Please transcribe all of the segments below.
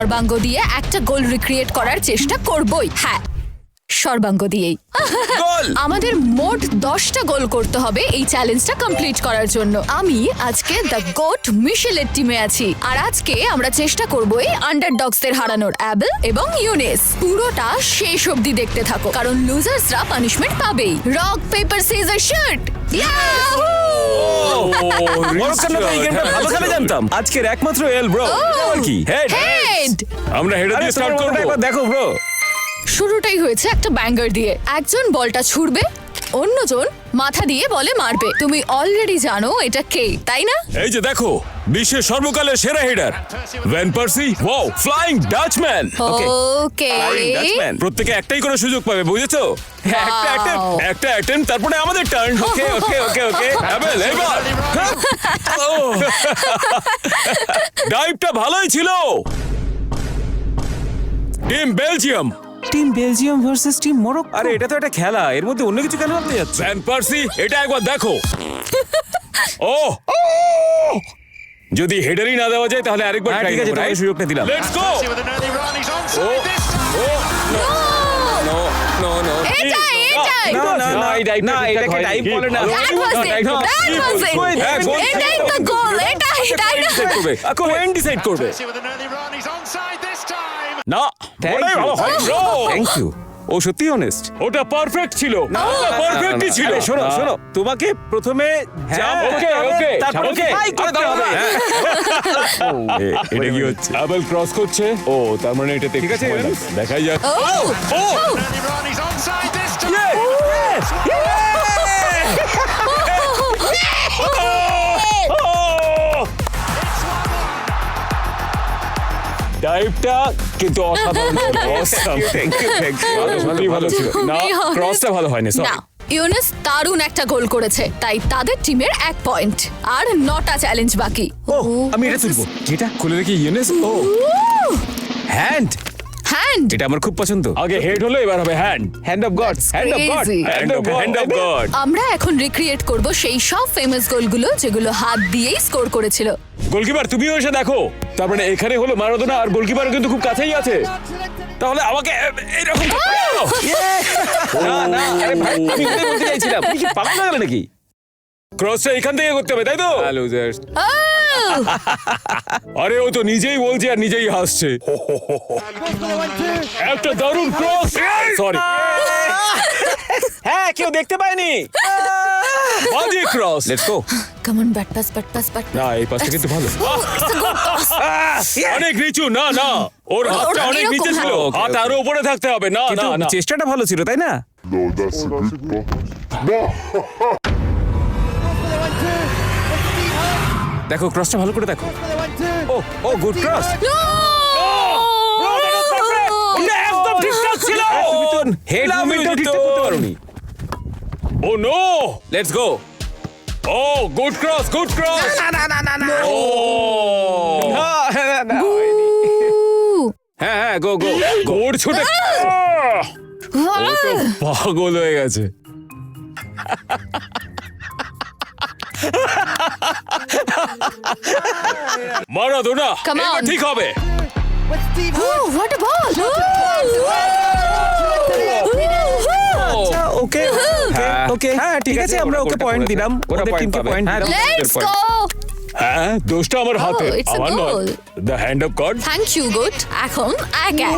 সর্বাঙ্গ দিয়ে একটা গোল রিক্রিয়েট করার চেষ্টা করবই। হ্যাঁ সর্বাঙ্গ দিয়েই। আমাদের মোট দশটা গোল করতে হবে এই চ্যালেঞ্জটা কমপ্লিট করার জন্য। আমি আজকে দ্য গোট মিশেলের টিমে আছি। আর আজকে আমরা চেষ্টা করব এই আন্ডারডগসদের হারানোর। অ্যাবেল এবং ইউনেস পুরোটা শেষ অবধি দেখতে থাকো। কারণ লুজার্সরা পানিশমেন্ট পাবেই। রক পেপার সিজার শার্ট আজকের একমাত্র এল ব্রো কি হেড হেড আমরা হেডে দিয়ে স্টার্ট করব দেখো ব্রো শুরুটাই হয়েছে একটা ব্যাঙ্গার দিয়ে। একজন বলটা ছুড়বে অন্যজন মাথা দিয়ে বলে মারবে। তুমি অলরেডি জানো এটা কে তাই না? এই যে দেখো বিশ্বের সর্বকালের সেরা header van Persie wow flying Dutchman okay Dutchman প্রত্যেকে একটাই করে সুযোগ পাবে বুঝেছ? একটা অ্যাটেম্প একটা অ্যাটেম্প তারপরে আমাদের টার্ন ওকে ওকে ওকে ওকে অ্যাবেল এবার ডাইভটা ভালোই ছিল। Team Belgium team Belgium versus team Morocco আরে এটা তো একটা খেলা এর মধ্যে অন্য কিছু কেন ভাবতে যাচ্ছে ভ্যান পার্সি এটা একবার দেখো ও যদি হেডারই না দেওয়া যায় তাহলে আরেকবার হ্যাঁ try ঠিক আছে তোমাকে? সুযোগটা দিলাম. He's onside this time. No no no এটাই এটাই না না না না, এটাকে type বলে না. হ্যাঁ, এটাই। তো গোল এটাই তাই না কোয়েন ডিসাইড করবে Messi with an early run. He's onside this time. না ওটাই ভালো হয় bro। থ্যাংক ইউ ও সত্যি অনেস্ট ওটা পারফেক্ট ছিল। পারফেক্টই ছিল। শোনো শোনো তোমাকে প্রথমে জাম্প ওকে ওকে তারপর ওকে ট্রাই করতে হবে। হ্যাঁ। এটা কি হচ্ছে? আবেল ক্রস করছে। ও তার মানে এটাতে ঠিক আছে। দেখাই যাক। ও ও Early run. He's onside this time. ডাইভটা কিন্তু অসাধারণ ভালো ছিল। না ক্রসটা ভালো হয়নি সরি ইউনেস দারুণ একটা গোল করেছে তাই তাদের টিমের এক পয়েন্ট আর নটা চ্যালেঞ্জ বাকি। ও আমি এটা তুলবো। যেটা? খুলে দেখি ইউনেস? ও। হ্যান্ড হ্যান্ড এটা আমার খুব পছন্দ। আগে হেড হলো এবার হবে hand hand of God's hand of God crazy. Hand of hand of God আমরা এখন রিক্রিয়েট করব সেই সব ফেমাস গোলগুলো যেগুলো হাত দিয়েই স্কোর করেছিল। গোলকিপার তুমিও এসে দেখো। তার মানে এখানে হলো মারাদোনা আর গোলকিপার কিন্তু খুব কাছেই আছে। তাহলে আমাকে এইরকম না না আরে ভাই আমি ওটাই বলতে চাইছিলাম। তুমি কি পাগল হয়ে গেলে নাকি? ক্রসটা এখান থেকে করতে হবে তাই তো? Losers Oh! আরে ও তো নিজেই বলছে আর নিজেই হাসছে। একটা দারুণ ক্রস সরি হ্যাঁ কেউ দেখতে পায়নি। বাজে cross let's go Come on, bat pass, bat pass, bat না এই পাশটা কিন্তু ভালো। Oh. অনেক নিচু না না। ওর হাতটা অনেক নিচে ছিল। হাত আরও উপরে থাকতে হবে। না না না। চেষ্টাটা ভালো ছিল তাই না? No, that's a good pass. দেখো ক্রসটা ভালো করে দেখো। ও ও গুড ক্রস একদম ঠিকঠাক ছিল। তুমি তো হেড Love you, মুভমেন্টও ঠিকঠাক করতে পারোনি। ও no let's go oh good cross good cross না না না না না। ও. হ্যাঁ হ্যাঁ গো গো গোড় ছোটে ও তো পাগল হয়ে গেছে। Maradona Come on. ঠিক হবে। Oh, what a ball! আচ্ছা ওকে হ্যাঁ। ওকে। হ্যাঁ ঠিক আছে আমরা ওকে পয়েন্ট করেছে। দিলাম। ওরা ওদের point টিমকে পাবে। পয়েন্ট হ্যাঁ, দিলাম। Let's go! হ্যাঁ দোষটা আমার হাতে। it's a আমার নয়। goal. The hand of God Thank you, good. এখন এক এক।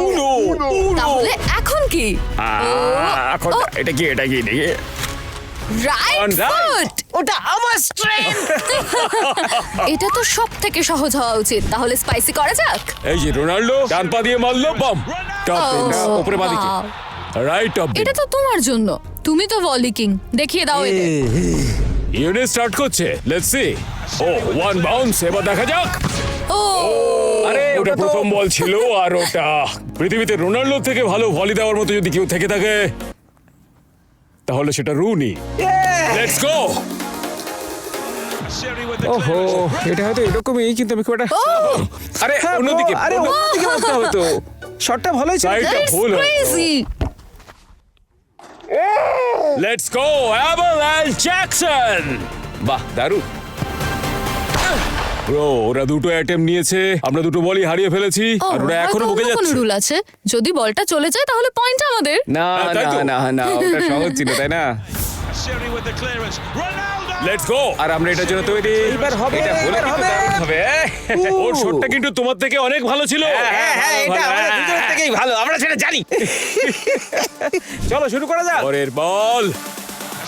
তাহলে এখন কি? এখন এটা কি এটা কি কি? রাইট ফুট ওটা আমার স্ট্রেংথ এটা তো সব থেকে সহজ হওয়া উচিত তাহলে স্পাইসি করা যাক। এই যে রোনাল্ডো ডান পা দিয়ে মারলো বাম। টপ Oh, উপরে পা দিকে। রাইট টপ এটা তো তোমার জন্য। তুমি তো ভলি কিং দেখিয়ে দাও এদের। ইউনিট স্টার্ট করছে let's see oh one bounce এবার দেখা যাক। ও আরে ওটা প্রথম বল ছিল আর ওটা। পৃথিবীতে রোনাল্ডো থেকে ভালো ভলি দেওয়ার মতো যদি কেউ থেকে থাকে তাহলে সেটা রুনি। লেটস গো ওহো এটা হয়তো এরকমই কিন্তু আমি খুব একটা আরে হ্যাঁ, অন্যদিকে আরে অন্যদিকে মারতে হবে তো। শটটা ভালোই ছিল. এটা ভুল crazy let's go Abel Jackson বাহ দারুণ। ব্রো ওরা দুটো অ্যাটেম্প নিয়েছে। আমরা দুটো বলই হারিয়ে ফেলেছি আর ওরা এখনও বকে যাচ্ছে। রুল আছে। যদি বলটা চলে যায় তাহলে পয়েন্ট আমাদের। না হ্যাঁ, না না না ওটা সহজ ছিল তাই না! লেটস গো আর আমরা এটার জন্য তৈরি। এইবার হবে, এটা হলে হবে। হবে ওর শটটা কিন্তু তোমার থেকে অনেক ভালো ছিল। হ্যাঁ হ্যাঁ এটা আমাদের দুজনের থেকেই ভালো আমরা সেটা জানি। চলো শুরু করা যাক। পরের বল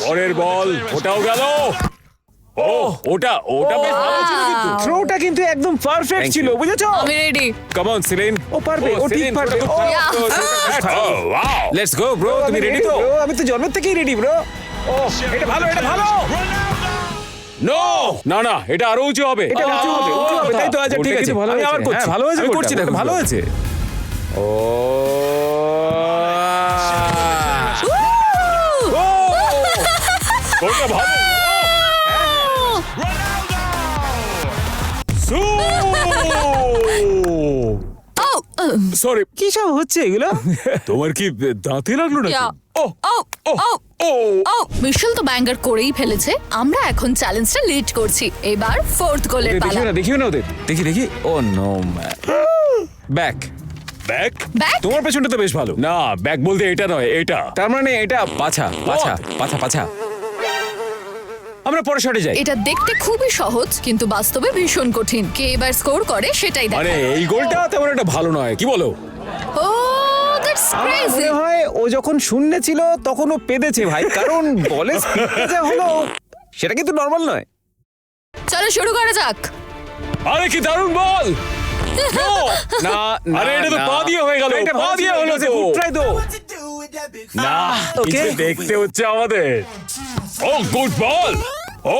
পরের বল ওটাও গেল। ও ওটা ওটা বেশ ভালো ছিল কিন্তু। থ্রোটা কিন্তু একদম পারফেক্ট ছিল বুঝেছ? আমি রেডি কাম অন সিলিন ও পারবে ও ঠিক পারবে। Oh wow let's go bro তুমি রেডি তো? আমি তো জন্মের থেকেই রেডি ব্রো ও এটা ভালো এটা ভালো! নো না না এটা আরও উঁচু হবে। এটা উঁচু হবে উঁচু হবে তাই তো আচ্ছা ঠিক আছে। ভালো আমি আবার করছি। ভালো হয়েছে করছি দেখো ভালো হয়েছে। ও গোলটা ভালো সরি কি সব হচ্ছে এগুলো? তোমার কি দাঁতে লাগল নাকি? ইয়া। ও ও ও ও ও ও মিশেল তো ব্যাঙ্গার করেই ফেলেছে। আমরা এখন চ্যালেঞ্জটা লিড করছি। এবার ফোর্থ গোলের পালা দেখিও না দেখিও না ওদের। দেখি দেখি। Oh no back back back তোমার পেছনটা তো বেশ ভালো। না ব্যাক বলতে এটা নয় এটা। তার মানে এটা পাছা পাছা পাছা পাছা। আমরা পরে শটে যাই। এটা দেখতে খুবই সহজ কিন্তু বাস্তবে ভীষণ কঠিন। কে এবার স্কোর করে সেটাই মানে দেখা এই গোলটা তেমন একটা ভালো নয় কি বলো? ও দ্যাটস আমার ক্রেজি মনে হয় ও যখন শূন্যে ছিল তখন ও পেদেছে ভাই কারণ বলে যা হলো সেটা কিন্তু নর্মাল নয়। চলো শুরু করা যাক। আরে কি দারুণ বল! না আরে এটা তো পা দিয়ে হয়ে গেল এটা পা দিয়ে হলো তো। না Okay. কিছু দেখতে হচ্ছে আমাদের। ও গুড বল ও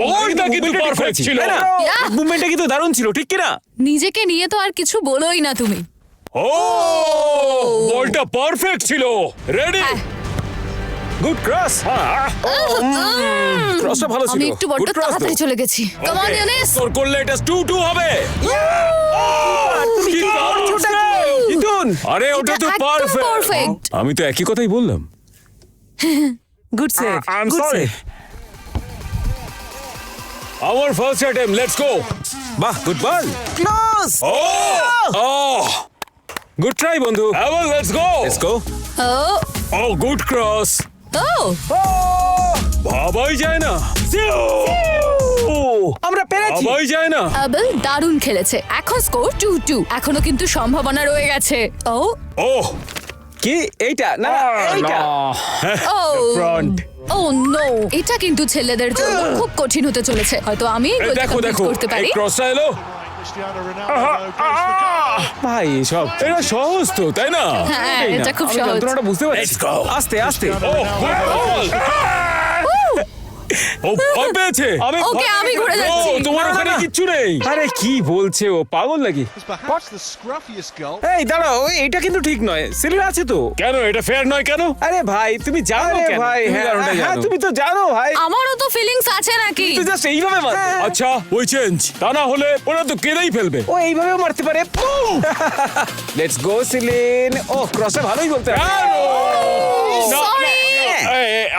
বলটা কিন্তু পারফেক্ট ছিল। Yeah. মুভমেন্টটা কিন্তু দারুণ ছিল ঠিক কি না নিজেকে নিয়ে তো আর কিছু বলোই না তুমি। ও বলটা পারফেক্ট ছিল। রেডি। গুড ক্রস ক্রসটা ভালো ছিল। আমি একটু Good তাড়াতাড়ি তো। চলে গেছি। কাম অন ইউনিস স্কোর করলে এটা 2-2 হবে। কি দারুণ! আরে ওটা তো পারফেক্ট। আমি তো একই কথাই বললাম। Good save I'm sorry. আমার ফার্স্ট অ্যাটেম্প লেটস গো বাহ good ball close oh oh good try বন্ধু এবার let's go let's go oh oh good cross oh ভাবাই যায় না আমরা পেরেছি ভাবাই যায় না আবেল দারুণ খেলেছে এখন স্কোর টু টু এখনও কিন্তু সম্ভাবনা রয়ে গেছে। ও ও কি এইটা না এইটা ও ফ্রন্ট ও নো এটা কিন্তু ছেলেদের জন্য খুব কঠিন হতে চলেছে হয়তো আমি দেখো দেখো করতে পারি ক্রসটা এলো. ভাই সব এটা সহজ তো তাই না হ্যাঁ এটা খুব সহজ যন্ত্রণাটা বুঝতে পারছি. আস্তে আস্তে ও ভয় পেয়েছে। আমি ওকে আমি ঘুরে ও যাচ্ছি। তোমার ওখানে কিচ্ছু নেই। আরে কি বলছে ও পাগল নাকি. এই দাঁড়াও এটা কিন্তু ঠিক নয়। সিলির আছে তো। কেন এটা ফেয়ার নয় কেন? আরে ভাই তুমি জানো কেন? ভাই হ্যাঁ হ্যাঁ। তুমি তো জানো ভাই। আমারও তো ফিলিংস আছে নাকি? তুই জাস্ট এইভাবে মার আচ্ছা ওই চেঞ্জ তা না হলে ওরা তো কেঁদেই ফেলবে। ও এইভাবেও মারতে পারে। লেটস গো সিলিন ও ক্রসে ভালোই বলতে এ,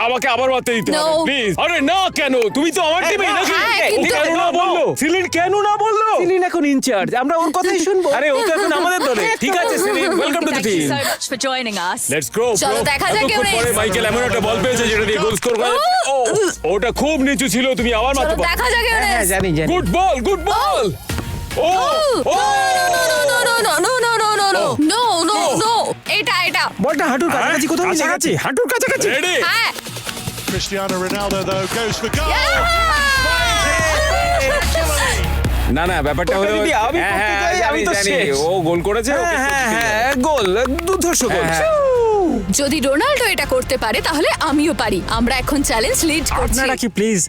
আমাকে আবার মারতে দিতে No. হবে প্লিজ আরে না কেন? তুমি তো আমার টিমে না, নাকি হ্যাঁ, কিন্তু- কেন না বলল? সিলিন কেন না বলল? সিলিন এখন ইনচার্জ আমরা ওর কথাই শুনব। আরে ও তো এখন আমাদের দলে। ঠিক আছে Celine welcome to the Thank you team so much for joining us. Let's go চলো দেখা যাক কেউ নেই। পরে মাইকেল এমন একটা বল পেয়েছে যেটা দিয়ে গোল স্কোর করে। ও ওটা খুব নিচু ছিল তুমি আবার চলো মারতে পারো। দেখা যাক হ্যাঁ ইউনিস জানি জানি। Good ball good ball oh oh no no no বলটা হাঁটুর কাছাকাছি কোথাও মিলে গেছে? হাঁটুর কাছাকাছি। রেডি হ্যাঁ। Cristiano Ronaldo though goes for goal. না না ব্যাপারটা হলো যদি আমি হ্যাঁ, হ্যাঁ, আমি তো জানি, শেষ। ও গোল করেছে হ্যাঁ হ্যাঁ হ্যাঁ গোল দুর্ধর্ষ গোল। হ্যাঁ, যদি রোনাল্ডো এটা করতে পারে তাহলে আমিও পারি। আমরা এখন চ্যালেঞ্জ লিড করছি। আপনারা কি প্লিজ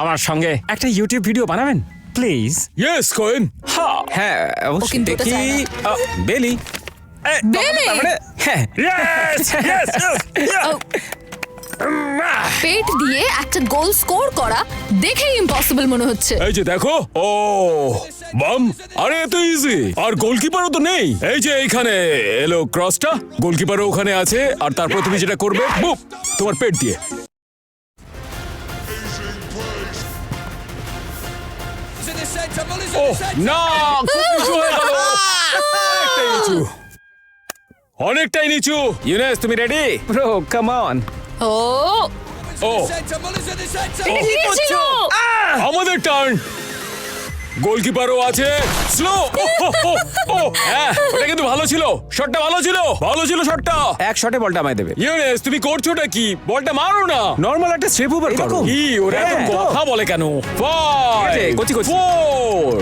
আমার সঙ্গে একটা ইউটিউব ভিডিও বানাবেন? প্লিজ ইয়েস কোয়েন হ্যাঁ। অবশ্যই। কিন্তু দেখি। বেলি। তার মানে হ্যাঁ। পেট দিয়ে একটা গোল স্কোর করা দেখেই ইম্পসিবল মনে হচ্ছে। এই যে দেখো ও বাম। আরে এত ইজি আর গোলকিপারও তো নেই। এই যে এইখানে এলো ক্রসটা গোলকিপারও ওখানে আছে আর তারপর তুমি যেটা করবে বুপ তোমার পেট দিয়ে। ও না খুব হয়ে গেল। অনেকটাই নিচু। ইউনেস তুমি ready bro come on oh. Oh. কি ছিল আমাদের টার্ন গোলকিপারও আছে। স্লো হ্যাঁ ওটা কিন্তু ভালো ছিল। শটটা ভালো ছিল। ভালো ছিল শটটা এক শটে বলটা আমায় দেবে। ইউনেস তুমি করছোটা কি? বলটা মারো না। নর্মাল একটা স্টেপ ওভার করো। কি? ওরা এত হ্যাঁ, কথা বলে কেন? ফাইভ কচি কচি। ফোর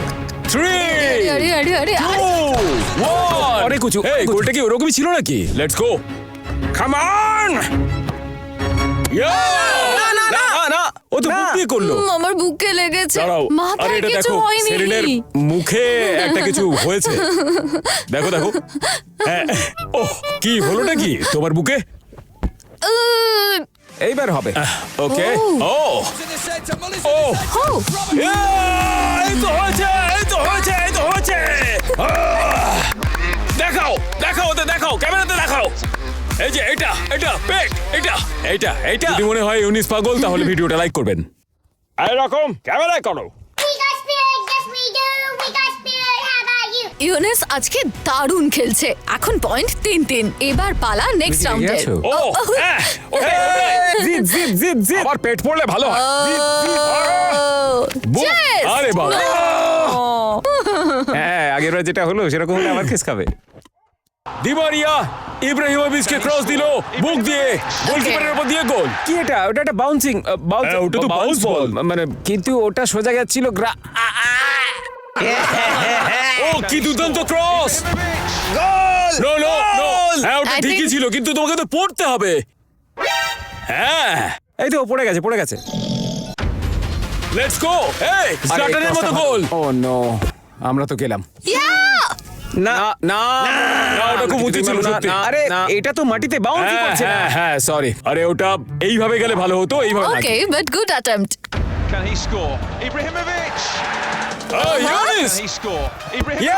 থ্রি আরে আরে আরে আরে অনেক উঁচু, এই গোলটা কি ওরকমই ছিল নাকি? লেটস গো কাম অন না না না। না ও তো দিয়ে করল। আমার বুকে লেগেছে। আরে মাথায় এটা কিছু দেখো হয়নি। সেরিনের মুখে একটা কিছু হয়েছে। দেখো দেখো। হ্যাঁ। ও কি হলোটা কি তোমার বুকে? এইবার হবে। ওকে। ও। ও! এই তো হয়েছে এই তো হয়েছে এই তো হয়েছে। দেখাও দেখাও তো দেখাও ক্যামেরাতে দেখাও। এই যে এটা এটা পেট এটা এটা এটা যদি মনে হয় ইউনিস পাগল তাহলে ভিডিওটা লাইক করবেন। এরকম ক্যামেরায় করো We got spirit, yes we do. We got spirit, how about you? ইউনেস আজকে দারুণ খেলছে। এখন পয়েন্ট তিন তিন। এবার পালা নেক্সট ও হ্যাঁ ওটাই, ওটাই। জিপ আবার পেট পড়লে ভালো হয়। বুম। আরে বাবা। হ্যাঁ আগের বার যেটা হলো সেরকম হলে আবার কেস খাবে। দিমারিয়া ইব্রাহিমোভিচকে ক্রস দিল বুক দিয়ে। গোলকিপারের উপর দিয়ে গোল কি এটা? ওটা একটা বাউন্সিং হ্যাঁ, ওটা তো bounce ball। মানে কিন্তু ওটা সোজা যাচ্ছিল গ্রা ও কি দুর্দান্ত ক্রস নো নো নো হ্যাঁ ওটা ঠিকই ছিল কিন্তু তোমাকে তো পড়তে হবে। হ্যাঁ এই তো পড়ে গেছে পড়ে গেছে। লেটস গো এই স্টার্টারের মতো গোল। ও নো আমরা তো গেলাম। না না না, ওটা খুব উঁচু ছিল, সত্যি। আরে এটা তো মাটিতে বাউন্স হ্যাঁ করছে না। হ্যাঁ হ্যাঁ সরি আরে ওটা এইভাবে গেলে ভালো হতো এইভাবে okay but good attempt Can he score? Ibrahimovic! Oh! Can he score? Ibrahimovic!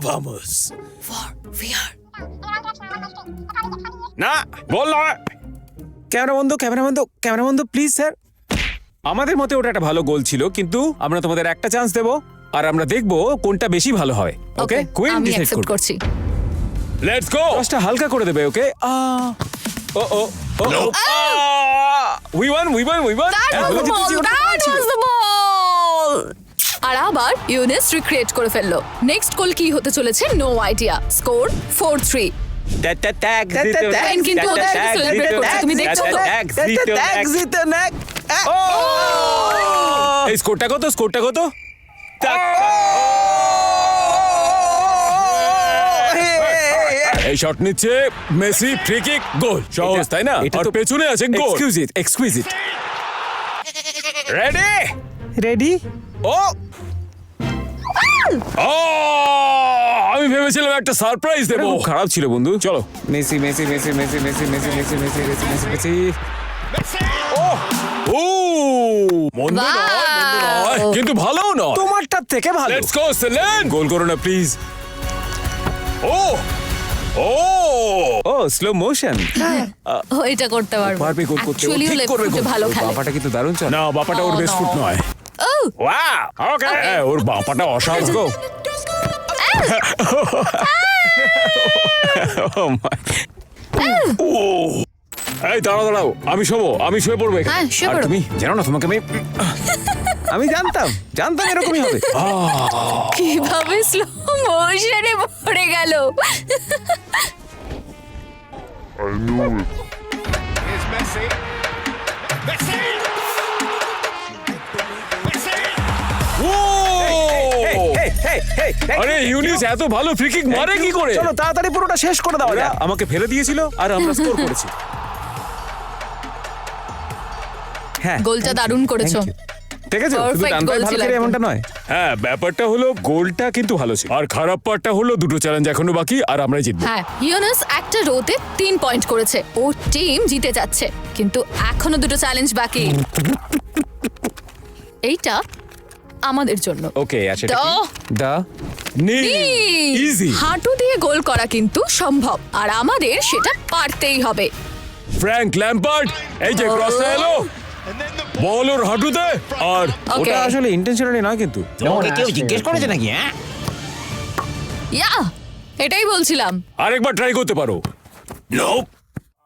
Vamos. we are না বল না। ক্যামেরা বন্ধ ক্যামেরা বন্ধ ক্যামেরা বন্ধ প্লিজ স্যার আমাদের মতে ওটা একটা ভালো গোল ছিল কিন্তু আমরা তোমাদের একটা চান্স দেব আর আমরা দেখব কোনটা বেশি ভালো হয়। ওকে ওকে কুইন ডিসাইড করছি। লেটস গো দশটা হালকা করে দেবে okay oh oh oh we won we won we won That was the ball! That was the ball! আর আবার ইউনেস রিক্রিয়েট করে ফেলল নেক্সট গোল কি হতে চলেছে no idea score four three কিন্তু তুমি দেখছ তো? এই স্কোরটা কত স্কোরটা কত এই শট নিচ্ছে মেসি ফ্রি কিক গোল সহজ তাই না এটা তো- পেছনে আছে গোল এক্সকিউজিট এক্সকিউজিট রেডি রেডি ও ও আমি ভেবেছিলাম একটা সারপ্রাইজ দেবো খারাপ ছিল বন্ধু চলো Messi Messi Messi Messi Messi Messi Messi Messi Messi Messi Messi oh মন্দ মন্দ নয় কিন্তু ভালো নয় তোমারটার থেকে ভালো লেটস গো সেলেন গোল করো না please oh! Oh slow motion ও এটা করতে পারব। পারবে গোল করতে ও করবে ভালো খেলে। বাবাটা কিন্তু দারুণ চলে না বাপাটা ওর Oh, বেস্ট no. ফুট নয়। ও! ওয়াও ওকে হ্যাঁ, ওর বাপাটা অসাধারণ গো। এই দাঁড়াও দাঁড়াও আমি শোবো আমি শুয়ে পড়ব এখানে। হ্যাঁ আর তুমি জানো না তোমাকে আমি আমি জানতাম জানতাম এরকমই হবে। কীভাবে স্লো মোশনে পড়ে গেল। I knew it. Here's Messi. Messi! আরে ইউনিস এত ভালো ফ্রি কিক মারে কি করে? চলো তাড়াতাড়ি পুরোটা শেষ করে দাও যাক। আমাকে ফেলে দিয়েছিল আর আমরা স্কোর করেছি। হ্যাঁ। গোলটা দারুণ করেছ। আছে শুধু Perfect ডান পায়ে goal ভালো ছিল খেলে এমনটা নয়। হ্যাঁ ব্যাপারটা হলো গোলটা কিন্তু ভালো ছিল। আর খারাপ পার্টটা হলো দুটো চ্যালেঞ্জ এখনও বাকি আর আমরাই জিতবো। হ্যাঁ ইউনাস একটা রোতে তিন পয়েন্ট করেছে। ও টিম জিতে যাচ্ছে। কিন্তু এখনও দুটো চ্যালেঞ্জ বাকি। এইটা আমাদের জন্য। ওকে আর সেটা দা নি ইজি হাঁটু দিয়ে গোল করা কিন্তু সম্ভব। আর আমাদের সেটা পারতেই হবে। ফ্র্যাঙ্ক ল্যাম্পার্ড এই যে ক্রসটা এলো। And then the বল ওর হাঁটুতে। আর ওটা আসলে ইন্টেনশনালি নয় কিন্তু। তোমাকে কেউ জিজ্ঞেস করেছে নাকি হ্যাঁ? ইয়া এটাই বলছিলাম। আরেকবার ট্রাই করতে পারো। নোপ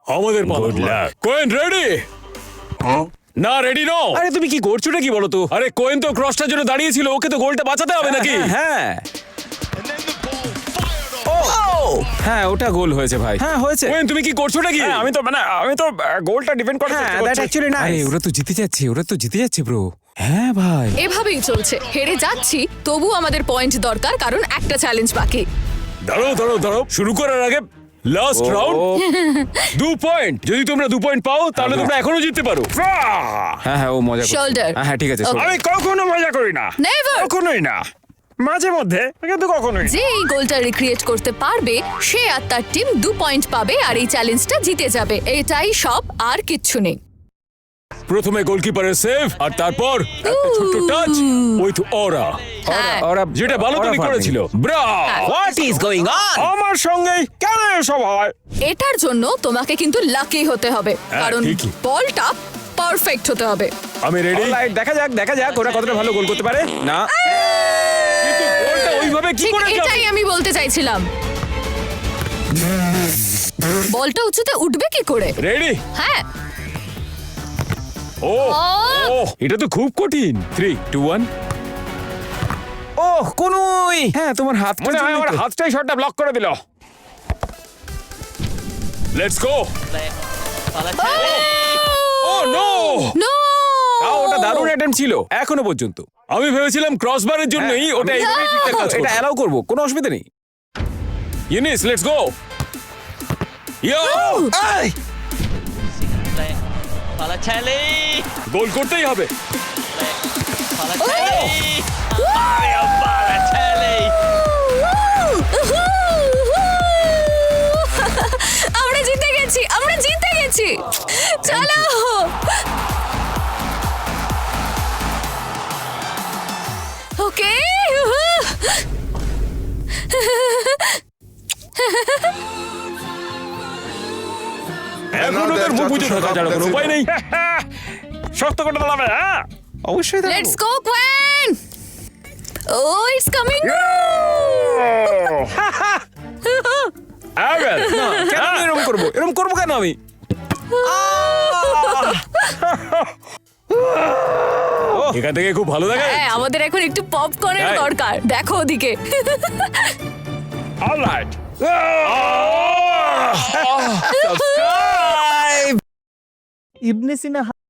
আমাদের গুড লাক কোয়েন রেডি না রেডি নো আরে তুমি কি করছোটা কি বলো তো? আরে কোয়েন তো ক্রসটার জন্য দাঁড়িয়েছিল ওকে তো গোলটা বাঁচাতে হবে নাকি? হ্যাঁ। হ্যাঁ ওটা গোল হয়েছে ভাই। হ্যাঁ হয়েছে। তুমি কি করছোটা কি আমি তো মানে আমি তো গোলটা ডিপেন্ড করে হ্যাঁ দ্যাট অ্যাকচুয়ালি আরে ওরা তো জিতে যাচ্ছে ওরা তো জিতে যাচ্ছে ব্রো হ্যাঁ ভাই। এভাবেই চলছে। হেরে যাচ্ছি তবু আমাদের পয়েন্ট দরকার কারণ একটা চ্যালেঞ্জ বাকি। দাঁড়াও দাঁড়াও দাঁড়াও। শুরু করার আগে লাস্ট রাউন্ড দু পয়েন্ট যদি তোমরা দু পয়েন্ট পাও তাহলে তোমরা এখনও জিততে পারো। হ্যাঁ হ্যাঁ ও মজা করছে। Shoulder. হ্যাঁ হ্যাঁ ঠিক আছে shoulder। আমি কখনো মজা করি না। নেভার কখনোই না। মাঝে মধ্যে কিন্তু কখনোই যে এই গোলটা রিক্রিয়েট করতে পারবে সে আর তার টিম দু পয়েন্ট পাবে আর এই চ্যালেঞ্জটা জিতে যাবে। এটাই সব আর কিচ্ছু নেই। প্রথমে গোলকিপারের সেভ আর তারপর একটা ছোট্ট টাচ উইথ অরা হ্যাঁ। ওরা যেটা ভালো ওরা করেছিল। Bro what is going on আমার সঙ্গে কেন এসব হয়? এটার জন্য তোমাকে কিন্তু লাকি হতে হবে। কারণ ঠিকই। বলটা পারফেক্ট হতে হবে। আমি রেডি দেখা যাক দেখা যাক ওরা কতটা ভালো গোল করতে পারে। না কি ঠিক করে যাবে? এটাই আমি বলতে চাইছিলাম। বলটা উঁচুতে উঠবে কি করে? রেডি হ্যাঁ। ও ও। এটা তো খুব কঠিন। থ্রি টু ওয়ান ওহ কোনুই! হ্যাঁ তোমার হাত মনে হয় আমার হাতটাই শটটা ব্লক করে দিল। Let's go oh! No no দারুণ অ্যাটেম্প ছিল এখনও পর্যন্ত। আমি ভেবেছিলাম ক্রসবারের জন্যই হ্যাঁ, ওটা এইভাবেই ঠিকঠাক কাজ করবে। এটা অ্যালাউ করব কোনো অসুবিধা নেই। Younis let's go yo Balotelli! Goal করতেই হবে। Balotelli! Mario Balotelli! আমরা জিতে গেছি আমরা জিতে গেছি। চলো এখন ওদের মুখ বুঝে থাকা যাবে কোনো উপায় নেই। শক্ত করে দাঁড়াবে হ্যাঁ? অবশ্যই। লেটস গো কোয়েন ও ইটস কামিং আবেল না, কেন এরকম করব? এরকম করব কেন আমি? এখান থেকে খুব ভালো দেখা হ্যাঁ আমাদের এখন একটু পপকর্নের তাই? দরকার। দেখো ওদিকে। অলরাইট ইবনে সিনা